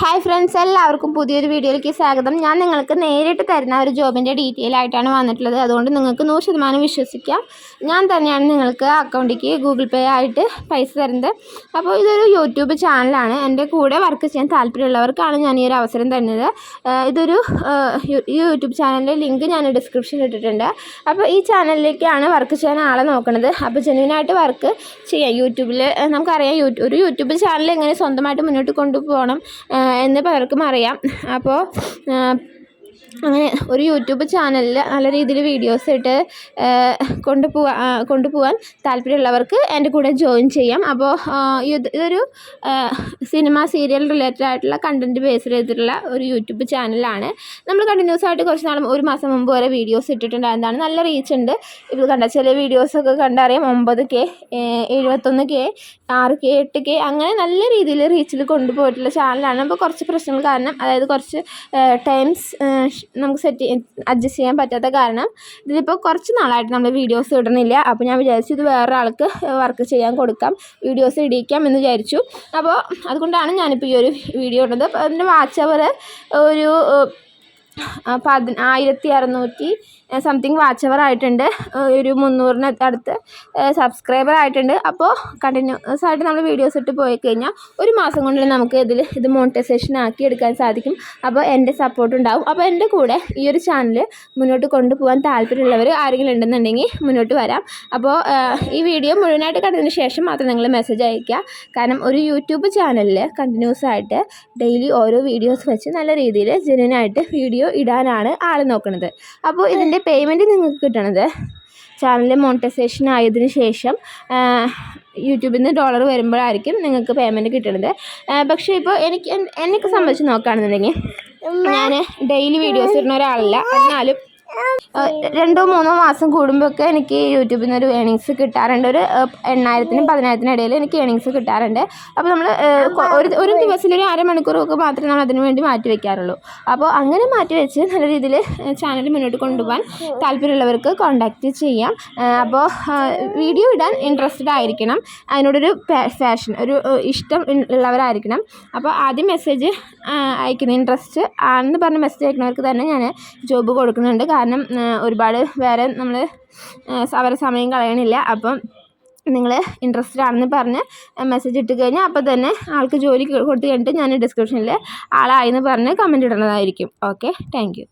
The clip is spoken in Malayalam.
ഹായ് ഫ്രണ്ട്സ് എല്ലാവർക്കും പുതിയൊരു വീഡിയോയിലേക്ക് സ്വാഗതം. ഞാൻ നിങ്ങൾക്ക് നേരിട്ട് തരുന്ന ഒരു ജോബിന്റെ ഡീറ്റെയിൽ ആയിട്ടാണ് വന്നിട്ടുള്ളത്. അതുകൊണ്ട് നിങ്ങൾക്ക് നൂറ് ശതമാനം വിശ്വസിക്കാം. ഞാൻ തന്നെയാണ് നിങ്ങൾക്ക് അക്കൗണ്ടിലേക്ക് ഗൂഗിൾ പേ ആയിട്ട് പൈസ തരുന്നത്. അപ്പോൾ ഇതൊരു യൂട്യൂബ് ചാനലാണ് എന്റെ കൂടെ വർക്ക് ചെയ്യാൻ താല്പര്യമുള്ളവർക്കാണ് ഞാൻ ഈ ഒരു അവസരം തരുന്നത്. ഇതൊരു ഈ യൂട്യൂബ് ചാനലിന്റെ ലിങ്ക് ഞാൻ ഡിസ്ക്രിപ്ഷനിൽ ഇട്ടിട്ടുണ്ട്. അപ്പോൾ ഈ ചാനലിലേക്കാണ് വർക്ക് ചെയ്യാൻ ആളെ നോക്കുന്നത് അപ്പോൾ ജെന്യൂനായിട്ട് വർക്ക് ചെയ്യാം. യൂട്യൂബിൽ നമുക്കറിയാം ഒരു യൂട്യൂബ് ചാനൽ എങ്ങനെ സ്വന്തമായിട്ട് മുന്നോട്ട് കൊണ്ടുപോകണം. എന്ന് പലർക്കും അറിയാം. അപ്പോൾ അങ്ങനെ ഒരു യൂട്യൂബ് ചാനലിൽ നല്ല രീതിയിൽ വീഡിയോസ് ഇട്ട് കൊണ്ടുപോവാ കൊണ്ടുപോകാൻ താല്പര്യമുള്ളവർക്ക് എന്റെ കൂടെ ജോയിൻ ചെയ്യാം. അപ്പോൾ ഇത് ഇതൊരു സിനിമ സീരിയൽ റിലേറ്റഡ് ആയിട്ടുള്ള കണ്ടന്റ് ബേസ് ചെയ്തിട്ടുള്ള ഒരു യൂട്യൂബ് ചാനലാണ് നമ്മൾ കണ്ടിന്യൂസ് ആയിട്ട് കുറച്ച് നാളും ഒരു മാസം മുമ്പ് വരെ വീഡിയോസ് ഇട്ടിട്ടുണ്ടായിരുന്നതാണ്. നല്ല റീച്ച് ഉണ്ട്. ഇത് കണ്ട ചില വീഡിയോസൊക്കെ കണ്ടറിയാം. ഒമ്പത് കെ എഴുപത്തൊന്ന് കെ ആറ് കെ എട്ട് കെ അങ്ങനെ നല്ല രീതിയിൽ റീച്ചിൽ കൊണ്ടുപോയിട്ടുള്ള ചാനലാണ് അപ്പോൾ കുറച്ച് പ്രശ്നങ്ങൾ കാരണം അതായത് കുറച്ച് ടൈംസ് നമുക്ക് സെറ്റ് അഡ്ജസ്റ്റ് ചെയ്യാൻ പറ്റാത്ത കാരണം ഇതിലിപ്പോൾ കുറച്ച് നാളായിട്ട് നമ്മൾ വീഡിയോസ് ഇടുന്നില്ല. അപ്പോൾ ഞാൻ വിചാരിച്ചു ഇത് വേറൊരാൾക്ക് വർക്ക് ചെയ്യാൻ കൊടുക്കാം വീഡിയോസ് ഇടിയിക്കാം എന്ന് വിചാരിച്ചു. അപ്പോൾ അതുകൊണ്ടാണ് ഞാനിപ്പോൾ ഈ ഒരു വീഡിയോ ഇടുന്നത്. അപ്പോൾ അതിന്റെ വാച്ച് അവർ ഒരു ആയിരത്തി അറുന്നൂറ്റി സംതിങ് വാച്ച് അവർ ആയിട്ടുണ്ട്. ഒരു മുന്നൂറിന് അടുത്ത് സബ്സ്ക്രൈബർ ആയിട്ടുണ്ട്. അപ്പോൾ കണ്ടിന്യൂസ് ആയിട്ട് നമ്മൾ വീഡിയോസ് ഇട്ട് പോയി കഴിഞ്ഞാൽ ഒരു മാസം കൊണ്ട് നമുക്ക് ഇതിൽ ഇത് മോണിറ്റൈസേഷൻ ആക്കി എടുക്കാൻ സാധിക്കും. അപ്പോൾ എന്റെ സപ്പോർട്ട് ഉണ്ടാവും. അപ്പോൾ എന്റെ കൂടെ ഈ ഒരു ചാനൽ മുന്നോട്ട് കൊണ്ടുപോകാൻ താല്പര്യമുള്ളവർ ആരെങ്കിലും ഉണ്ടെന്നുണ്ടെങ്കിൽ മുന്നോട്ട് വരാം. അപ്പോൾ ഈ വീഡിയോ മുഴുവനായിട്ട് കണ്ടതിന് ശേഷം മാത്രം നിങ്ങൾ മെസ്സേജ് അയയ്ക്കുക. കാരണം ഒരു യൂട്യൂബ് ചാനലിൽ കണ്ടിന്യൂസ് ആയിട്ട് ഡെയിലി ഓരോ വീഡിയോസ് വെച്ച് നല്ല രീതിയിൽ ജെന്യൂനായിട്ട് വീഡിയോ ഇടാനാണ് ആൾ നോക്കുന്നത് അപ്പോൾ ഇതിന്റെ പേയ്മെന്റ് നിങ്ങൾക്ക് കിട്ടണത്. ചാനൽ മോണിറ്റൈസേഷൻ ആയതിനു ശേഷം യൂട്യൂബിൽ നിന്ന് ഡോളർ വരുമ്പോഴായിരിക്കും നിങ്ങൾക്ക് പേയ്മെന്റ് കിട്ടുന്നത് പക്ഷേ ഇപ്പോൾ എനിക്ക് എന്നെയൊക്കെ സംബന്ധിച്ച് നോക്കുകയാണെന്നുണ്ടെങ്കിൽ ഞാൻ ഡെയിലി വീഡിയോസ് ഇടുന്ന ഒരാളല്ല. എന്നാലും രണ്ടോ മൂന്നോ മാസം കൂടുമ്പോഴൊക്കെ എനിക്ക് യൂട്യൂബിൽ നിന്ന് ഒരു ഏണിങ്സ് കിട്ടാറുണ്ട്. ഒരു എണ്ണായിരത്തിനും പതിനായിരത്തിനും ഇടയിൽ എനിക്ക് ഏണിങ്സ് കിട്ടാറുണ്ട്. അപ്പോൾ നമ്മൾ ഒരു ഒരു ദിവസത്തിൽ ഒരു അരമണിക്കൂറൊക്കെ മാത്രമേ നമ്മൾ അതിന് വേണ്ടി മാറ്റി വയ്ക്കാറുള്ളൂ അപ്പോൾ അങ്ങനെ മാറ്റി വെച്ച് നല്ല രീതിയിൽ ചാനൽ മുന്നോട്ട് കൊണ്ടുപോകാൻ താല്പര്യമുള്ളവർക്ക് കോൺടാക്റ്റ് ചെയ്യാം. അപ്പോൾ വീഡിയോ ഇടാൻ ഇൻട്രസ്റ്റഡ് ആയിരിക്കണം. അതിനോടൊരു ഫാഷൻ ഒരു ഇഷ്ടം ഉള്ളവരായിരിക്കണം. അപ്പോൾ ആദ്യം മെസ്സേജ് അയക്കുന്ന ഇൻട്രസ്റ്റ് ആണെന്ന് പറഞ്ഞ് മെസ്സേജ് അയക്കുന്നവർക്ക് തന്നെ ഞാൻ ജോബ് കൊടുക്കുന്നുണ്ട്. കാരണം ഒരുപാട് വേറെ നമ്മൾ അവരെ സമയം കളയണില്ല. അപ്പം നിങ്ങൾ ഇൻട്രസ്റ്റഡ് ആണെന്ന് പറഞ്ഞ് മെസ്സേജ് ഇട്ട് കഴിഞ്ഞാൽ അപ്പോൾ തന്നെ ആൾക്ക് ജോലി കൊടുത്തു കഴിഞ്ഞിട്ട് ഞാൻ ഡിസ്ക്രിപ്ഷനിൽ ആളായെന്ന് പറഞ്ഞ് കമന്റ് ഇടുന്നതായിരിക്കും ഓക്കെ താങ്ക്